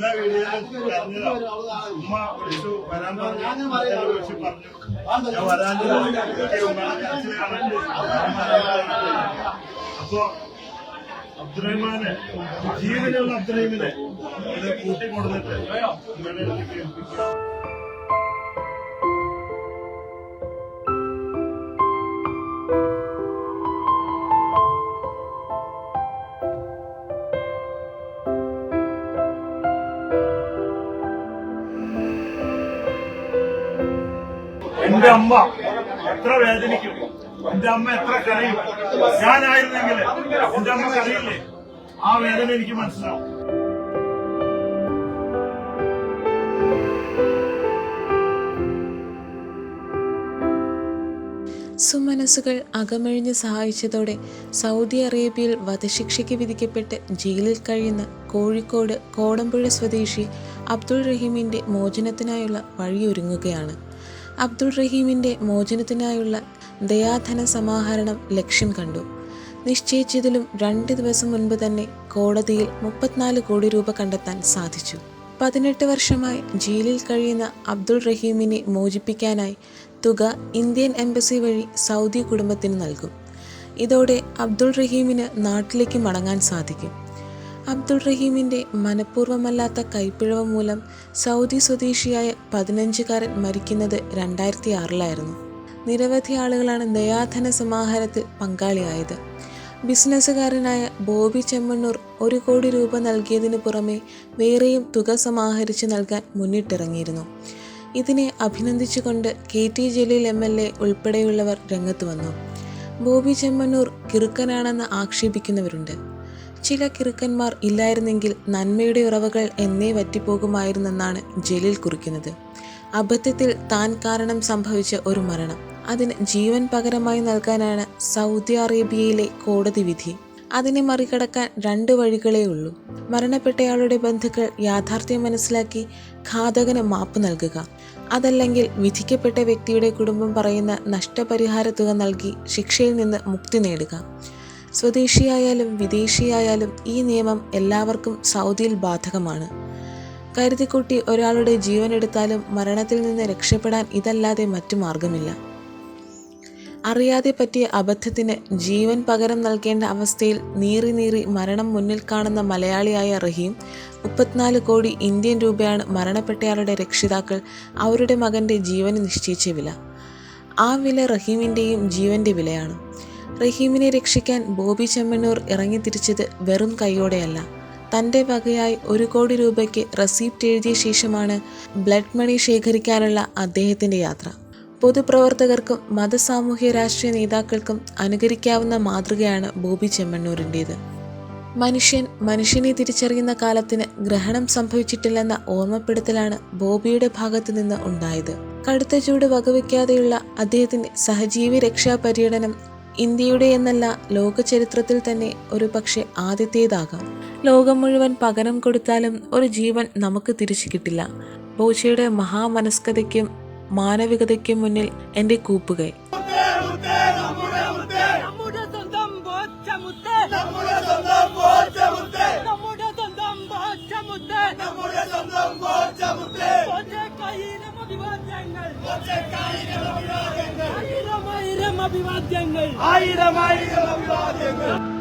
എല്ലാ പറഞ്ഞതാ? ഉമ്മ വിളിച്ചു വരാൻ പറഞ്ഞു. വിളിച്ചു പറഞ്ഞു. ഞാൻ ഉമ്മയുടെ കരച്ചിൽ അബ്ദുറഹ്മാനെ ജീവനുള്ള അബ്ദുറഹീമിനെ കൂട്ടിക്കൊടുത്തിട്ട് ഉമ്മയുടെ അടുത്തേക്ക്. എന്റെ അമ്മ എത്ര വേദനിക്കും. എന്റെ അമ്മ എത്ര കരയും. ഞാനായിരുന്നെങ്കിൽ എന്റെ അമ്മ കരയില്ലേ? ആ വേദന എനിക്ക് മനസ്സിലാവും. സുമനസ്സുകൾ അകമഴിഞ്ഞ് സഹായിച്ചതോടെ സൗദി അറേബ്യയിൽ വധശിക്ഷയ്ക്ക് വിധിക്കപ്പെട്ട് ജയിലിൽ കഴിയുന്ന കോഴിക്കോട് കോടമ്പുഴ സ്വദേശി അബ്ദുൾ റഹീമിന്റെ മോചനത്തിനായുള്ള വഴിയൊരുങ്ങുകയാണ്. അബ്ദുൾ റഹീമിന്റെ മോചനത്തിനായുള്ള ദയാധന സമാഹരണം ലക്ഷ്യം കണ്ടു. നിശ്ചയിച്ചതിലും രണ്ട് ദിവസം മുൻപ് തന്നെ കോടതിയിൽ മുപ്പത്തിനാല് കോടി രൂപ കണ്ടെത്താൻ സാധിച്ചു. പതിനെട്ട് വർഷമായി ജയിലിൽ കഴിയുന്ന അബ്ദുൾ റഹീമിനെ മോചിപ്പിക്കാനായി തുക ഇന്ത്യൻ എംബസി വഴി സൗദി കുടുംബത്തിന് നൽകും. ഇതോടെ അബ്ദുൾ റഹീമിന് നാട്ടിലേക്ക് മടങ്ങാൻ സാധിക്കും. അബ്ദുൾ റഹീമിന്റെ മനഃപൂർവമല്ലാത്ത കൈപ്പിഴവ് മൂലം സൗദി സ്വദേശിയായ പതിനഞ്ചുകാരൻ മരിക്കുന്നത് രണ്ടായിരത്തി ആറിലായിരുന്നു നിരവധി ആളുകളാണ് ദയാധന സമാഹാരത്തിൽ പങ്കാളിയായത്. ബിസിനസ്സുകാരനായ ബോബി ചെമ്മണ്ണൂർ ഒരു കോടി രൂപ നൽകിയതിനു പുറമെ വേറെയും തുക സമാഹരിച്ച് നൽകാൻ മുന്നിട്ടിറങ്ങിയിരുന്നു. ഇതിനെ അഭിനന്ദിച്ചുകൊണ്ട് K T Jaleel M L A ഉൾപ്പെടെയുള്ളവർ രംഗത്ത് വന്നു. ബോബി ചെമ്മണ്ണൂർ കിറുക്കനാണെന്ന് ആക്ഷേപിക്കുന്നവരുണ്ട്. ചില കിറുക്കന്മാർ ഇല്ലായിരുന്നെങ്കിൽ നന്മയുടെ ഉറവകൾ എന്നേ വറ്റിപ്പോകുമായിരുന്നെന്നാണ് ജലീൽ കുറിക്കുന്നത്. അബദ്ധത്തിൽ താൻ കാരണം സംഭവിച്ച ഒരു മരണം. അതിന് ജീവൻ പകരമായി നൽകാനാണ് സൗദി അറേബ്യയിലെ കോടതി വിധി. അതിനെ മറികടക്കാൻ രണ്ട് വഴികളേ ഉള്ളൂ. മരണപ്പെട്ടയാളുടെ ബന്ധുക്കൾ യാഥാർത്ഥ്യം മനസ്സിലാക്കി ഘാതകന് മാപ്പ് നൽകുക. അതല്ലെങ്കിൽ വിധിക്കപ്പെട്ട വ്യക്തിയുടെ കുടുംബം പറയുന്ന നഷ്ടപരിഹാര തുക നൽകി ശിക്ഷയിൽ നിന്ന് മുക്തി നേടുക. സ്വദേശിയായാലും വിദേശിയായാലും ഈ നിയമം എല്ലാവർക്കും സൗദിയിൽ ബാധകമാണ്. കരുതിക്കുട്ടി ഒരാളുടെ ജീവൻ എടുത്താലും മരണത്തിൽ നിന്ന് രക്ഷപ്പെടാൻ ഇതല്ലാതെ മറ്റു മാർഗമില്ല. അറിയാതെ പറ്റിയ അബദ്ധത്തിന് ജീവൻ പകരം നൽകേണ്ട അവസ്ഥയിൽ നീറി നീറി മരണം മുന്നിൽ കാണുന്ന മലയാളിയായ റഹീം മുപ്പത്തിനാല് കോടി ഇന്ത്യൻ രൂപയാണ് മരണപ്പെട്ടയാളുടെ രക്ഷിതാക്കൾ അവരുടെ മകന്റെ ജീവന് നിശ്ചയിച്ച വില. ആ വില റഹീമിന്റെയും ജീവന്റെ വിലയാണ്. റഹീമിനെ രക്ഷിക്കാൻ ബോബി ചെമ്മണ്ണൂർ ഇറങ്ങിത്തിരിച്ചത് വെറും കൈയോടെയല്ല. തന്റെ വകയായി ഒരു കോടി രൂപയ്ക്ക് റെസീപ്റ്റ് എഴുതിയ ശേഷമാണ് ബ്ലഡ് മണി ശേഖരിക്കാനുള്ള അദ്ദേഹത്തിന്റെ യാത്ര. പൊതുപ്രവർത്തകർക്കും മതസാമൂഹ്യ രാഷ്ട്രീയ നേതാക്കൾക്കും അനുകരിക്കാവുന്ന മാതൃകയാണ് ബോബി ചെമ്മണ്ണൂരിന്റേത്. മനുഷ്യൻ മനുഷ്യനെ തിരിച്ചറിയുന്ന കാലത്തിന് ഗ്രഹണം സംഭവിച്ചിട്ടില്ലെന്ന ഓർമ്മപ്പെടുത്തലാണ് ബോബിയുടെ ഭാഗത്തു നിന്ന് ഉണ്ടായത്. കടുത്ത ചൂട് വകവയ്ക്കാതെയുള്ള അദ്ദേഹത്തിന്റെ സഹജീവി രക്ഷാ പര്യടനം ഇന്ത്യയുടെ എന്നല്ല ലോക ചരിത്രത്തിൽ തന്നെ ഒരു പക്ഷേ ആദ്യത്തേതാകാം. ലോകം മുഴുവൻ പകരം കൊടുത്താലും ഒരു ജീവൻ നമുക്ക് തിരിച്ചു കിട്ടില്ല. ബോച്ചയുടെ മഹാമനസ്കതയ്ക്കും മാനവികതയ്ക്കും മുന്നിൽ എന്റെ കൂപ്പുകൈ. നമ്മുടെ അഭിവാദ്യങ്ങൾ. ആയിരം ആയിരം അഭിവാദ്യങ്ങൾ.